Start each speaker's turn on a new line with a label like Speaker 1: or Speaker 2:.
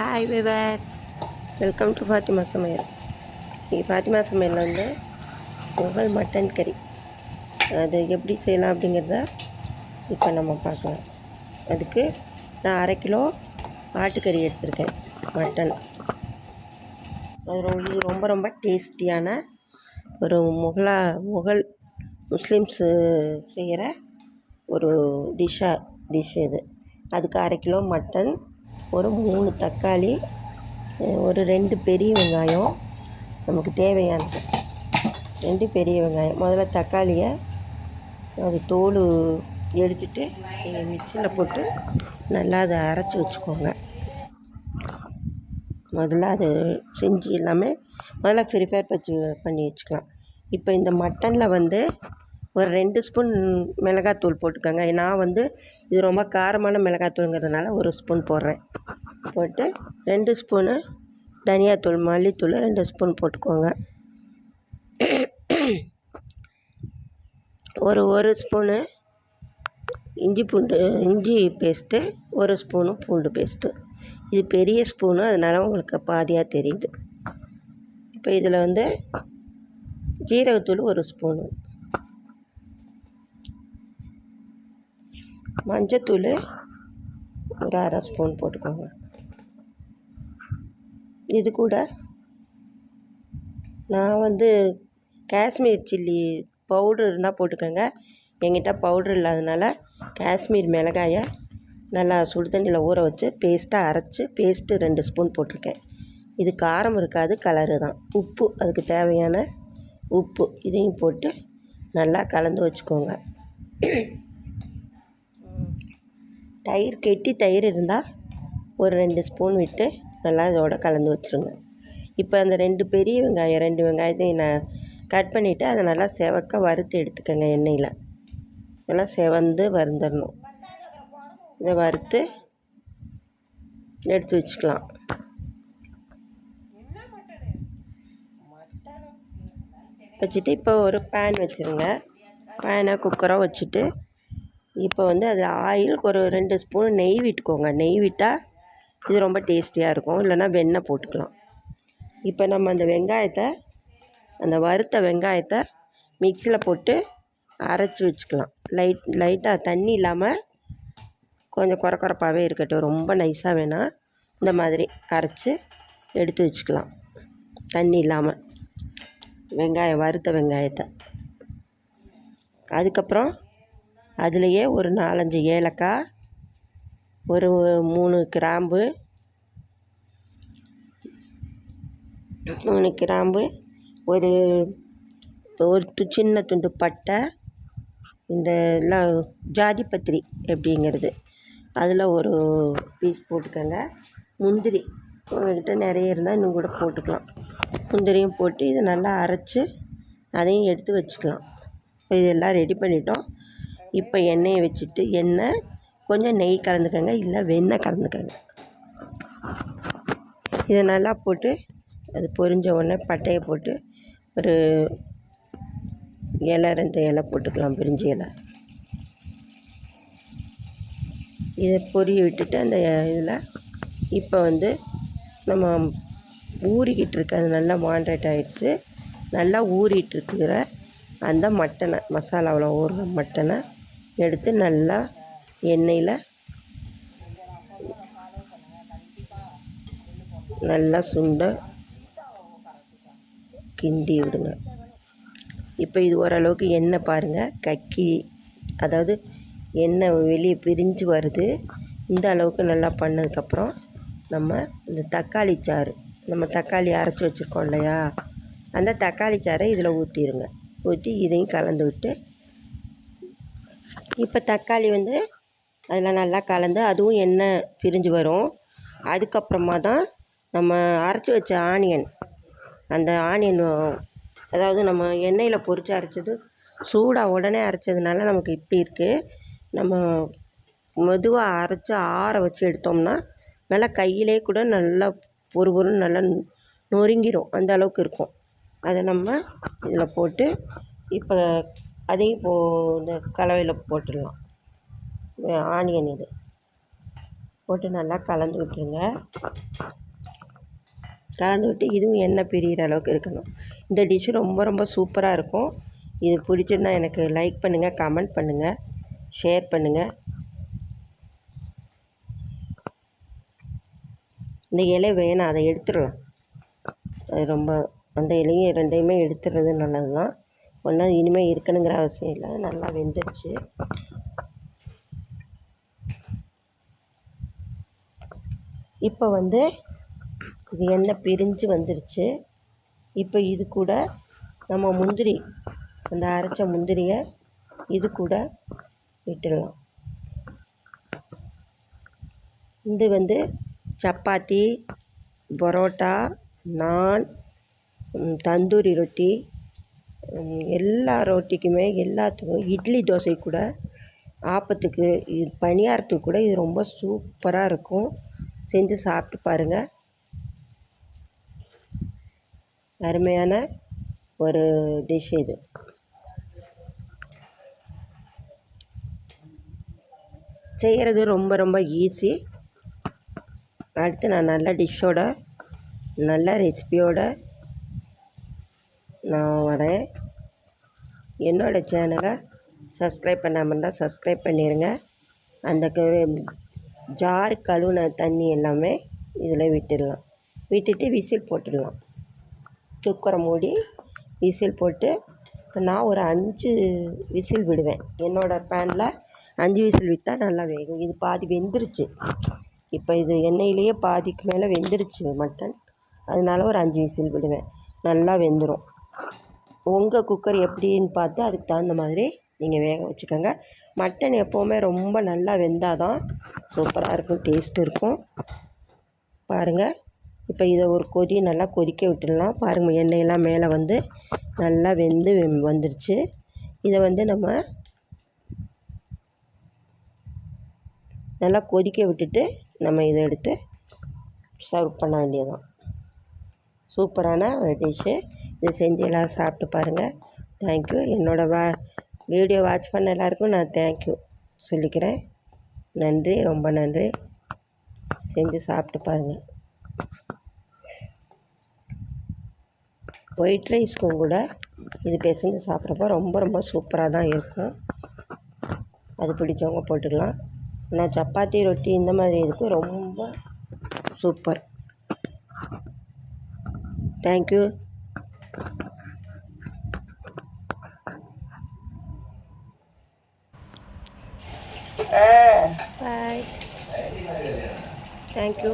Speaker 1: Hi viewers welcome to Fathima சமையல் இன்றைக்கி ஃபாத்திமா சமையலில் வந்து முகல் மட்டன் கறி அது எப்படி செய்யலாம் அப்படிங்கிறத இப்போ நம்ம பார்க்கலாம். அதுக்கு நான் அரை கிலோ ஆட்டுக்கறி எடுத்திருக்கேன் மட்டன் அது ரொம்ப ரொம்ப ரொம்ப டேஸ்டியான ஒரு முகலா முகல் முஸ்லீம்ஸு செய்கிற ஒரு டிஷ்ஷாக டிஷ் இது. அதுக்கு அரை கிலோ மட்டன் ஒரு மூணு தக்காளி ஒரு ரெண்டு பெரிய வெங்காயம் நமக்கு தேவையானது. ரெண்டு பெரிய வெங்காயம். முதல்ல தக்காளியை அது தோல் எடுத்துட்டு நீங்கள் மிக்சியில் போட்டு நல்லா அதை அரைச்சி வச்சுக்கோங்க. முதல்ல அது செஞ்சு எல்லாமே முதல்ல ப்ரிப்பேர் வச்சு பண்ணி வச்சுக்கலாம். இப்போ இந்த மட்டனில் வந்து ஒரு ரெண்டு ஸ்பூன் மிளகாத்தூள் போட்டுக்கோங்க. நான் வந்து இது ரொம்ப காரமான மிளகாத்தூளுங்கிறதுனால ஒரு ஸ்பூன் போடுறேன். போட்டு ரெண்டு ஸ்பூனு தனியாத்தூள் மல்லித்தூள் ரெண்டு ஸ்பூன் போட்டுக்கோங்க. ஒரு ஒரு ஸ்பூனு இஞ்சி பூண்டு இஞ்சி பேஸ்ட்டு ஒரு ஸ்பூனு பூண்டு பேஸ்ட்டு. இது பெரிய ஸ்பூனு அதனால் உங்களுக்கு பாதியாக தெரியுது. இப்போ இதில் வந்து ஜீரகத்தூள் ஒரு ஸ்பூனு. மஞ்சத்தூள் ஒரு அரை ஸ்பூன் போட்டுக்கோங்க. இது கூட நான் வந்து காஷ்மீர் சில்லி பவுடர் இருந்தால் போட்டுக்கோங்க. எங்கிட்ட பவுடர் இல்லாதனால காஷ்மீர் மிளகாயை நல்லா சுடு தண்ணியில் ஊற வச்சு பேஸ்ட்டாக அரைச்சி பேஸ்ட்டு ரெண்டு ஸ்பூன் போட்டிருக்கேன். இது காரம் இருக்காது கலரு தான். உப்பு அதுக்கு தேவையான உப்பு இதையும் போட்டு நல்லா கலந்து வச்சுக்கோங்க. தயிர் கெட்டி தயிர் இருந்தால் ஒரு ரெண்டு ஸ்பூன் விட்டு நல்லா இதோட கலந்து வச்சுருங்க. இப்போ அந்த ரெண்டு பெரிய வெங்காயம் ரெண்டு வெங்காயத்தையும் நான் கட் பண்ணிவிட்டு அதை நல்லா செவக்க வறுத்து எடுத்துக்கோங்க எண்ணெயில். நல்லா செவந்து வறுந்துடணும் இதை வறுத்து எடுத்து வச்சுக்கலாம். வச்சுட்டு இப்போ ஒரு பேன் வச்சுருங்க. பேனை குக்கரை வச்சுட்டு இப்போ வந்து அது ஆயில் ஒரு ரெண்டு ஸ்பூன் நெய் விட்டுக்கோங்க. நெய் விட்டால் இது ரொம்ப டேஸ்டியாக இருக்கும். இல்லைன்னா வெண்ணெய் போட்டுக்கலாம். இப்போ நம்ம அந்த வெங்காயத்தை அந்த வறுத்த வெங்காயத்தை மிக்சியில் போட்டு அரைச்சி வச்சுக்கலாம். லைட் லைட்டாக தண்ணி இல்லாமல் கொஞ்சம் குறை குறைப்பாகவே இருக்கட்டும். ரொம்ப நைஸாக வேணாம் இந்த மாதிரி அரைச்சி எடுத்து வச்சுக்கலாம். தண்ணி இல்லாமல் வெங்காயம் வறுத்த வெங்காயத்தை. அதுக்கப்புறம் அதுலேயே ஒரு நாலஞ்சு ஏலக்காய் ஒரு மூணு கிராம்பு மூணு கிராம்பு ஒரு ஒரு து- சின்ன துண்டு பட்டை இந்த எல்லாம் ஜாதி பத்திரி எப்படிங்கிறது. அதில் ஒரு பீஸ் போட்டுக்கோங்க. முந்திரி உங்கள்கிட்ட நிறைய இருந்தால் இன்னும் கூட போட்டுக்கலாம். முந்திரியும் போட்டு இதை நல்லா அரைச்சி அதையும் எடுத்து வச்சுக்கலாம். இப்போ இதெல்லாம் ரெடி பண்ணிட்டோம். இப்போ எண்ணெயை வச்சுட்டு எண்ணெய் கொஞ்சம் நெய் கலந்துக்கோங்க இல்லை வெண்ணெய் கலந்துக்கோங்க. இதை நல்லா போட்டு அது பொரிஞ்ச உடனே பட்டையை போட்டு ஒரு இலை ரெண்டு இலை போட்டுக்கலாம் பிரிஞ்சு இலை. இதை பொரிய விட்டுட்டு அந்த இதில் இப்போ வந்து நம்ம ஊறிக்கிட்டு இருக்க அது நல்லா மாண்ட்ரேட் ஆகிடுச்சு நல்லா ஊறிட்டு இருக்கிற அந்த மட்டனை மசாலாவில் ஊறுற மட்டனை எடுத்து நல்லா எண்ணெயில் நல்லா சுண்ட கிண்டி விடுங்க. இப்போ இது ஓரளவுக்கு எண்ணெய் பாருங்கள் கக்கி அதாவது எண்ணெய் வெளியே பிரிஞ்சு வருது. இந்த அளவுக்கு நல்லா பண்ணதுக்கப்புறம் நம்ம இந்த தக்காளி சாறு நம்ம தக்காளி அரைச்சி வச்சுருக்கோம் இல்லையா? அந்த தக்காளி சாறை இதில் ஊற்றிடுங்க ஊற்றி இதையும் கலந்து விட்டு இப்போ தக்காளி வந்து அதில் நல்லா கலந்து அதுவும் எண்ணெய் பிரிஞ்சு வரும். அதுக்கப்புறமா தான் நம்ம அரைச்சி வச்ச ஆனியன். அந்த ஆனியன் அதாவது நம்ம எண்ணெயில் பொரித்து அரைச்சது சூடாக உடனே அரைச்சதுனால நமக்கு இப்படி இருக்குது நம்ம மெதுவாக அரைச்சி ஆற வச்சு எடுத்தோம்னா நல்லா கையிலே கூட நல்லா ஒரு பொருள் நல்லா நொறுங்கிடும் அந்த அளவுக்கு இருக்கும். அதை நம்ம இதில் போட்டு இப்போ அதையும் இப்போ இந்த கலவையில் போட்டுடலாம். ஆனியன் இது. போட்டு நல்லா கலந்து விட்டுருங்க. கலந்து விட்டு இதுவும் எண்ணெய் பிரியிற அளவுக்கு இருக்கணும். இந்த டிஷ்ஷு ரொம்ப ரொம்ப சூப்பராக இருக்கும். இது பிடிச்சிருந்தா எனக்கு லைக் பண்ணுங்கள் கமெண்ட் பண்ணுங்கள் ஷேர் பண்ணுங்கள் இந்த இலை வேணாம் அதை எடுத்துடலாம். அது ரொம்ப அந்த இலையும் ரெண்டையுமே எடுத்துடுறது நல்லது தான் ஒன்றா இனிமேல் இருக்கணுங்கிற அவசியம் இல்லை. நல்லா வெந்துருச்சு. இப்போ வந்து இது எண்ணெய் பிரிஞ்சு வந்துருச்சு. இப்போ இது கூட நம்ம முந்திரி அந்த அரைச்ச முந்திரியை இது கூட விட்டுடலாம். இது வந்து சப்பாத்தி பரோட்டா நான் தந்தூரி ரொட்டி எல்லா ரொட்டிக்குமே எல்லாத்துக்கும் இட்லி தோசை கூட ஆப்பத்துக்கு இது பணியாரத்துக்கு கூட இது ரொம்ப சூப்பராக இருக்கும். செஞ்சு சாப்பிட்டு பாருங்கள் அருமையான ஒரு டிஷ் இது. செய்கிறது ரொம்ப ரொம்ப ஈஸி அடுத்து நான் நல்ல டிஷ்ஷோட நல்ல ரெசிபியோட நான் வரேன். என்னோடய சேனலை சப்ஸ்கிரைப் பண்ணாமல் இருந்தால் சப்ஸ்கிரைப் பண்ணிடுங்க அந்த க- ஜார் கழுவுன தண்ணி எல்லாமே இதில் விட்டுடலாம். விட்டுட்டு விசில் போட்டுடலாம். குக்கரை மூடி விசில் போட்டு இப்போ நான் ஒரு அஞ்சு விசில் விடுவேன். என்னோடய பேனில் அஞ்சு விசில் விட்டால் நல்லா வேகும். இது பாதி வெந்துருச்சு. இப்போ இது எண்ணெயிலேயே பாதிக்கு மேலே வெந்துருச்சு மட்டன். அதனால ஒரு அஞ்சு விசில் விடுவேன். நல்லா வெந்துடும் உங்கள் குக்கர் எப்படின்னு பார்த்து அதுக்கு தகுந்த மாதிரி நீங்கள் வேக வச்சுக்கோங்க. மட்டன் எப்போவுமே ரொம்ப நல்லா வெந்தால் தான் சூப்பராக இருக்கும் டேஸ்ட் இருக்கும். பாருங்கள் இப்போ இதை ஒரு கொதி நல்லா கொதிக்க விட்டுடலாம். பாருங்கள் எண்ணெயெல்லாம் மேலே வந்து நல்லா வெந்து வெ- வந்துருச்சு. இதை வந்து நம்ம நல்லா கொதிக்க விட்டுட்டு நம்ம இதை எடுத்து சர்வ் பண்ண வேண்டியதுதான். சூப்பரான ஒரு டிஷ்ஷு. இதை செஞ்சு எல்லோரும் சாப்பிட்டு பாருங்கள் தேங்க்யூ என்னோடய வா வீடியோ வாட்ச் பண்ண எல்லாருக்கும் நான் தேங்க்யூ சொல்லிக்கிறேன். நன்றி. ரொம்ப நன்றி. செஞ்சு சாப்பிட்டு பாருங்கள் ஒயிட் ரைஸ்க்கும் கூட இது பிசைஞ்சு சாப்பிட்றப்ப ரொம்ப ரொம்ப சூப்பராக தான் இருக்கும். அது பிடிச்சவங்க போட்டுக்கலாம். ஆனால் சப்பாத்தி ரொட்டி இந்த மாதிரி இதுக்கு ரொம்ப சூப்பர். Thank you bye thank you